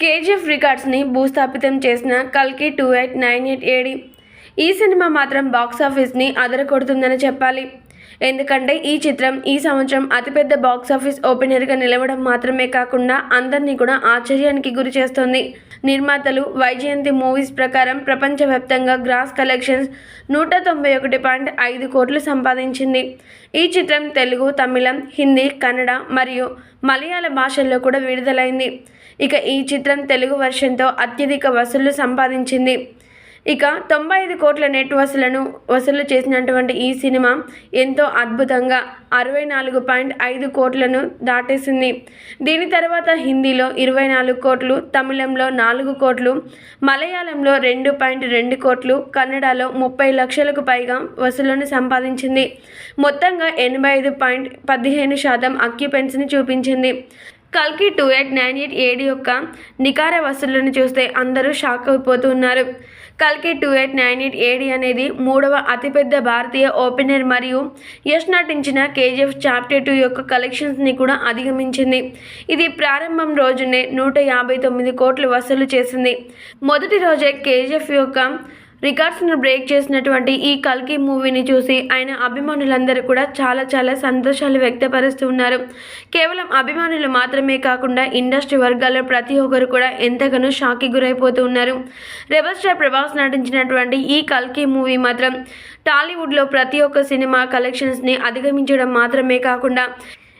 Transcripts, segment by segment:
KGF రికార్డ్స్ని భూస్థాపితం చేసిన కల్కి two eight nine eight AD. ఈ సినిమా మాత్రం బాక్సాఫీస్ని అదరకొడుతుందని చెప్పాలి. ఎందుకంటే ఈ చిత్రం ఈ సంవత్సరం అతిపెద్ద బాక్సాఫీస్ ఓపెనర్గా నిలవడం మాత్రమే కాకుండా అందరినీ కూడా ఆశ్చర్యానికి గురి చేస్తోంది. నిర్మాతలు వైజయంతి మూవీస్ ప్రకారం ప్రపంచవ్యాప్తంగా గ్రాస్ కలెక్షన్స్ నూట తొంభై ఒకటి పాయింట్ ఐదు కోట్లు సంపాదించింది. ఈ చిత్రం తెలుగు తమిళం హిందీ కన్నడ మరియు మలయాళ భాషల్లో కూడా విడుదలైంది. ఇక ఈ చిత్రం తెలుగు వర్షన్తో అత్యధిక వసూళ్ళు సంపాదించింది. ఇక తొంభై ఐదు కోట్ల నెట్ వసూలను వసూలు చేసినటువంటి ఈ సినిమా ఎంతో అద్భుతంగా అరవై నాలుగు పాయింట్ ఐదు కోట్లను దాటేసింది. దీని తర్వాత హిందీలో ఇరవై నాలుగు కోట్లు తమిళంలో నాలుగు కోట్లు మలయాళంలో రెండు పాయింట్ రెండు కోట్లు కన్నడలో ముప్పై లక్షలకు పైగా వసూలను సంపాదించింది. మొత్తంగా ఎనభై ఐదు పాయింట్ పదిహేను శాతం అక్యుపెన్సీని చూపించింది. కల్కి two eight nine eight AD యొక్క నికార వసూళ్ళను చూస్తే అందరూ షాక్ అయిపోతున్నారు. కల్కి two eight nine eight AD అనేది మూడవ అతిపెద్ద భారతీయ ఓపెనర్ మరియు యష్ నటించిన కేజీఎఫ్ చాప్టర్ టూ యొక్క కలెక్షన్స్ని కూడా అధిగమించింది. ఇది ప్రారంభం రోజునే నూట యాభై తొమ్మిది కోట్లు వసూలు చేసింది. మొదటి రోజే కేజీఎఫ్ యొక్క రికార్డ్స్ను బ్రేక్ చేసినటువంటి ఈ కల్కి మూవీని చూసి ఆయన అభిమానులందరూ కూడా చాలా చాలా సంతోషాలు వ్యక్తపరుస్తూ ఉన్నారు. కేవలం అభిమానులు మాత్రమే కాకుండా ఇండస్ట్రీ వర్గాల్లో ప్రతి ఒక్కరు కూడా ఎంతగానో షాక్కి గురైపోతూ ఉన్నారు. రెబల్ స్టార్ ప్రభాస్ నటించినటువంటి ఈ కల్కి మూవీ మాత్రం టాలీవుడ్లో ప్రతి ఒక్క సినిమా కలెక్షన్స్ని అధిగమించడం మాత్రమే కాకుండా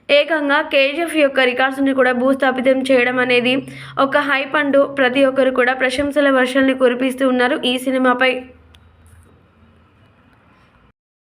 ఏకంగా కేజీఎఫ్ యొక్క రికార్డ్స్ని కూడా భూస్థాపితం చేయడం అనేది ఒక హైప్ అంటూ ప్రతి ఒక్కరు కూడా ప్రశంసల వర్షాన్ని కురిపిస్తూ ఉన్నారు ఈ సినిమాపై.